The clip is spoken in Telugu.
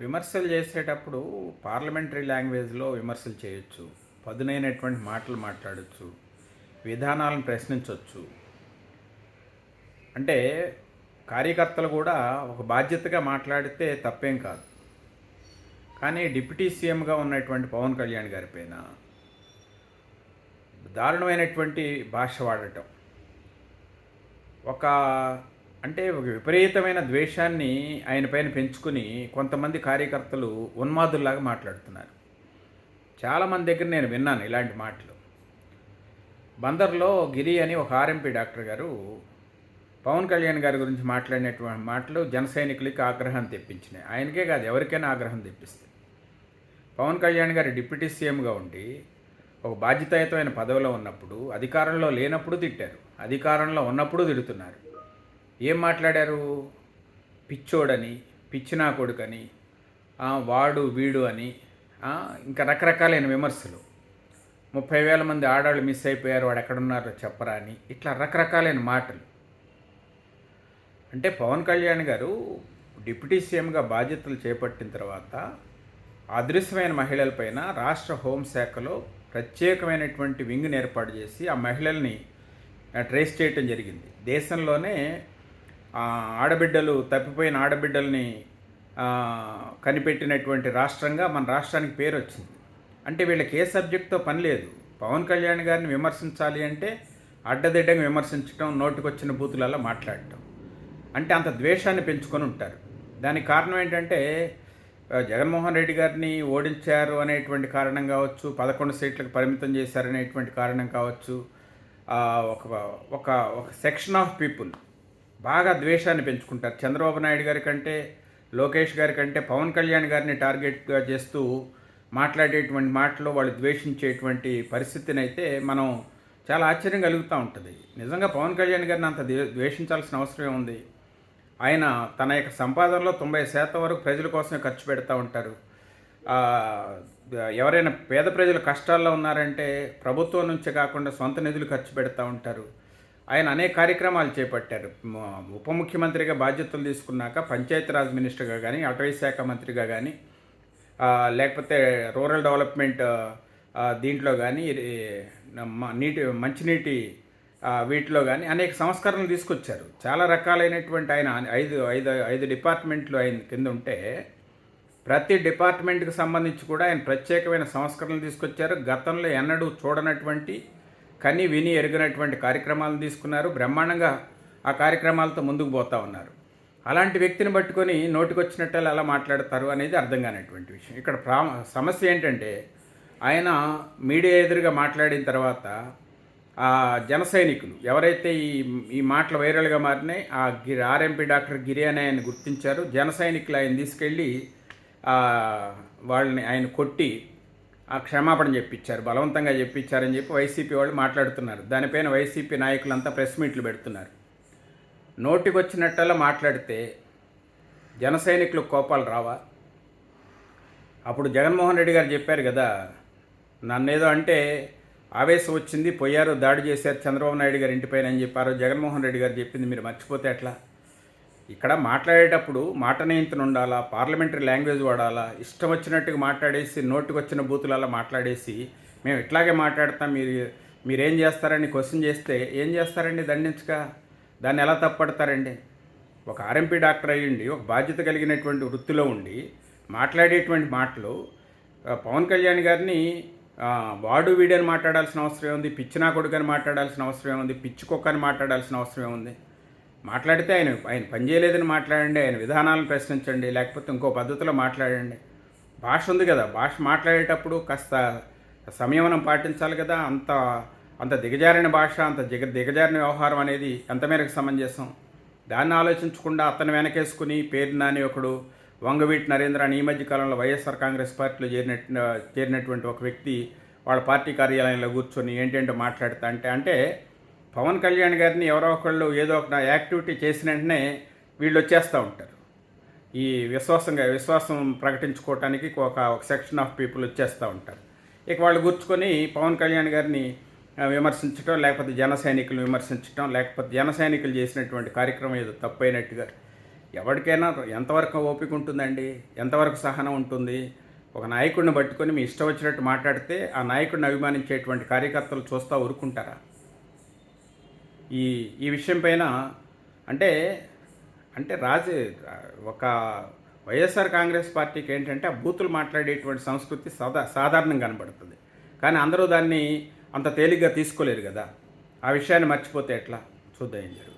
విమర్శలు చేసేటప్పుడు పార్లమెంటరీ లాంగ్వేజ్లో విమర్శలు చేయొచ్చు పదునైనటువంటి మాటలు మాట్లాడచ్చు విధానాలను ప్రశ్నించవచ్చు అంటే కార్యకర్తలు కూడా ఒక బాధ్యతగా మాట్లాడితే తప్పేం కాదు. కానీ డిప్యూటీ సీఎంగా ఉన్నటువంటి పవన్ కళ్యాణ్ గారి పైన దారుణమైనటువంటి భాష వాడటం. ఒక అంటే ఒక విపరీతమైన ద్వేషాన్ని ఆయన పైన పెంచుకుని కొంతమంది కార్యకర్తలు ఉన్మాదుల్లాగా మాట్లాడుతున్నారు. చాలామంది దగ్గర నేను విన్నాను ఇలాంటి మాటలు. బందర్లో గిరి అని ఒక ఆర్ఎంపీ డాక్టర్ గారు పవన్ కళ్యాణ్ గారి గురించి మాట్లాడినటువంటి మాటలు జన సైనికులకి ఆగ్రహం తెప్పించినాయి. ఆయనకే కాదు ఎవరికైనా ఆగ్రహం తెప్పిస్తాయి. పవన్ కళ్యాణ్ గారు డిప్యూటీ సీఎంగా ఉండి ఒక బాధ్యతాయుతమైన పదవిలో ఉన్నప్పుడు అధికారంలో లేనప్పుడు తిట్టారు. అధికారంలో ఉన్నప్పుడు తిడుతున్నారు. ఏం మాట్లాడారు? పిచ్చోడని పిచ్చినా కొడుకని వాడు వీడు అని ఇంకా రకరకాలైన విమర్శలు. ముప్పై వేల మంది ఆడవాళ్ళు మిస్ అయిపోయారు వాడు ఎక్కడున్నారో చెప్పరా అని ఇట్లా రకరకాలైన మాటలు. అంటే పవన్ కళ్యాణ్ గారు డిప్యూటీ సీఎంగా బాధ్యతలు చేపట్టిన తర్వాత అదృశ్యమైన మహిళలపైన రాష్ట్ర హోంశాఖలో ప్రత్యేకమైనటువంటి వింగ్ని ఏర్పాటు చేసి ఆ మహిళల్ని ట్రేస్ చేయటం జరిగింది. దేశంలోనే ఆడబిడ్డలు తప్పిపోయిన ఆడబిడ్డల్ని కనిపెట్టినటువంటి రాష్ట్రంగా మన రాష్ట్రానికి పేరు వచ్చింది. అంటే వీళ్ళకి ఏ సబ్జెక్ట్తో పని లేదు. పవన్ కళ్యాణ్ గారిని విమర్శించాలి అంటే అడ్డదిడ్డంగా విమర్శించడం నోటికొచ్చిన బూతులలో మాట్లాడటం. అంటే అంత ద్వేషాన్ని పెంచుకొని ఉంటారు. దానికి కారణం ఏంటంటే జగన్మోహన్ రెడ్డి గారిని ఓడించారు అనేటువంటి కారణం కావచ్చు పదకొండు సీట్లకు పరిమితం చేశారనేటువంటి కారణం కావచ్చు ఒక ఒక ఒక సెక్షన్ ఆఫ్ పీపుల్ బాగా ద్వేషాన్ని పెంచుకుంటారు. చంద్రబాబు నాయుడు గారి కంటే లోకేష్ గారి కంటే పవన్ కళ్యాణ్ గారిని టార్గెట్గా చేస్తూ మాట్లాడేటువంటి మాటలు వాళ్ళు ద్వేషించేటువంటి పరిస్థితిని అయితే మనం చాలా ఆశ్చర్యం కలుగుతూ ఉంటుంది. నిజంగా పవన్ కళ్యాణ్ గారిని అంత ద్వేషించాల్సిన అవసరం ఏముంది ఆయన తన యొక్క సంపాదనలో తొంభై శాతం వరకు ప్రజల కోసమే ఖర్చు పెడతా ఉంటారు. ఎవరైనా పేద ప్రజలు కష్టాల్లో ఉన్నారంటే ప్రభుత్వం నుంచే కాకుండా సొంత నిధులు ఖర్చు పెడతా ఉంటారు. ఆయన అనేక కార్యక్రమాలు చేపట్టారు. ఉప ముఖ్యమంత్రిగా బాధ్యతలు తీసుకున్నాక పంచాయతీరాజ్ మినిస్టర్గా కానీ అటవీ శాఖ మంత్రిగా కానీ లేకపోతే రూరల్ డెవలప్మెంట్ దీంట్లో కానీ నీటి మంచినీటి వీటిలో కానీ అనేక సంస్కరణలు తీసుకొచ్చారు. చాలా రకాలైనటువంటి ఆయన ఐదు ఐదు ఐదు డిపార్ట్మెంట్లు ఆయన కింద ఉంటే ప్రతి డిపార్ట్మెంట్కి సంబంధించి కూడా ఆయన ప్రత్యేకమైన సంస్కరణలు తీసుకొచ్చారు. గతంలో ఎన్నడూ చూడనటువంటి కని విని ఎరుగినటువంటి కార్యక్రమాలను తీసుకున్నారు. బ్రహ్మాండంగా ఆ కార్యక్రమాలతో ముందుకు పోతా ఉన్నారు. అలాంటి వ్యక్తిని పట్టుకొని నోటికొచ్చినట్టు అలా మాట్లాడతారు అనేది అర్థం కానటువంటి విషయం. ఇక్కడ ప్రా సమస్య ఏంటంటే ఆయన మీడియా ఎదురుగా మాట్లాడిన తర్వాత ఆ జన సైనికులు ఎవరైతే ఈ ఈ మాటలు వైరల్గా మారినాయి ఆ గిరి ఆర్ఎంపీ డాక్టర్ గిరి అని ఆయన గుర్తించారు. జన సైనికులు ఆయన తీసుకెళ్ళి వాళ్ళని ఆయన కొట్టి ఆ క్షమాపణ చెప్పించారు బలవంతంగా చెప్పించారని చెప్పి వైసీపీ వాళ్ళు మాట్లాడుతున్నారు. దానిపైన వైసీపీ నాయకులంతా ప్రెస్ మీట్లు పెడుతున్నారు. నోటికొచ్చినట్టల్లా మాట్లాడితే జన సైనికులకు కోపాలు రావా? అప్పుడు జగన్మోహన్ రెడ్డి గారు చెప్పారు కదా నన్నేదో అంటే ఆవేశం వచ్చింది పోయారు దాడి చేశారు చంద్రబాబు నాయుడు గారి ఇంటిపైన అని చెప్పారు జగన్మోహన్ రెడ్డి గారు చెప్పింది మీరు మర్చిపోతే ఎట్లా? ఇక్కడ మాట్లాడేటప్పుడు మాట నియంత్రణ ఉండాలా పార్లమెంటరీ లాంగ్వేజ్ వాడాలా ఇష్టం వచ్చినట్టుగా మాట్లాడేసి నోటికి వచ్చిన బూతులలో మాట్లాడేసి మేము ఇట్లాగే మాట్లాడతాం మీరు మీరేం చేస్తారని క్వశ్చన్ చేస్తే ఏం చేస్తారండి దండించక? దాన్ని ఎలా తప్పడతారండి? ఒక ఆర్ఎంపీ డాక్టర్ అయ్యండి ఒక బాధ్యత కలిగినటువంటి వృత్తిలో ఉండి మాట్లాడేటువంటి మాటలు పవన్ కళ్యాణ్ గారిని వాడు వీడని మాట్లాడాల్సిన అవసరం ఏముంది పిచ్చినా కొడుకు అని మాట్లాడాల్సిన అవసరం ఏముంది పిచ్చి కుక్కని మాట్లాడాల్సిన అవసరం ఏముంది? మాట్లాడితే ఆయన ఆయన పనిచేయలేదని మాట్లాడండి ఆయన విధానాలను ప్రశ్నించండి లేకపోతే ఇంకో పద్ధతిలో మాట్లాడండి. భాష ఉంది కదా భాష మాట్లాడేటప్పుడు కాస్త సంయమనం పాటించాలి కదా అంత అంత దిగజారిన భాష అంత దిగ దిగజారిన వ్యవహారం అనేది ఎంత మేరకు సమంజసం? దాన్ని ఆలోచించకుండా అతను వెనకేసుకుని పేరు నాని ఒకడు వంగవీటి నరేంద్ర అని ఈ మధ్య కాలంలో వైఎస్ఆర్ కాంగ్రెస్ పార్టీలో చేరిన చేరినటువంటి ఒక వ్యక్తి వాళ్ళ పార్టీ కార్యాలయంలో కూర్చొని ఏంటంటే మాట్లాడుతా అంటే అంటే పవన్ కళ్యాణ్ గారిని ఎవరో ఒకళ్ళు ఏదో ఒక యాక్టివిటీ చేసిన వెంటనే వీళ్ళు వచ్చేస్తూ ఉంటారు. ఈ విశ్వాసంగా విశ్వాసం ప్రకటించుకోవటానికి ఒక ఒక సెక్షన్ ఆఫ్ పీపుల్ వచ్చేస్తూ ఉంటారు. ఇక వాళ్ళు గుర్చుకొని పవన్ కళ్యాణ్ గారిని విమర్శించడం లేకపోతే జన సైనికులు విమర్శించడం లేకపోతే జన సైనికులు చేసినటువంటి కార్యక్రమం ఏదో తప్పైనట్టుగా ఎవరికైనా ఎంతవరకు ఓపిక ఉంటుందండి? ఎంతవరకు సహనం ఉంటుంది? ఒక నాయకుడిని పట్టుకొని మీ ఇష్టం వచ్చినట్టు మాట్లాడితే ఆ నాయకుడిని అభిమానించేటువంటి కార్యకర్తలు చూస్తూ ఊరుకుంటారా? ఈ ఈ విషయం పైన అంటే అంటే రాజు ఒక వైఎస్ఆర్ కాంగ్రెస్ పార్టీకి ఏంటంటే ఆ బూతులు మాట్లాడేటువంటి సంస్కృతి సాదా సాధారణంగా కనబడుతుంది. కానీ అందరూ దాన్ని అంత తేలిగ్గా తీసుకోలేరు కదా. ఆ విషయాన్ని మర్చిపోతే ఎట్లా? చూద్దాం ఏం జరుగుతుంది.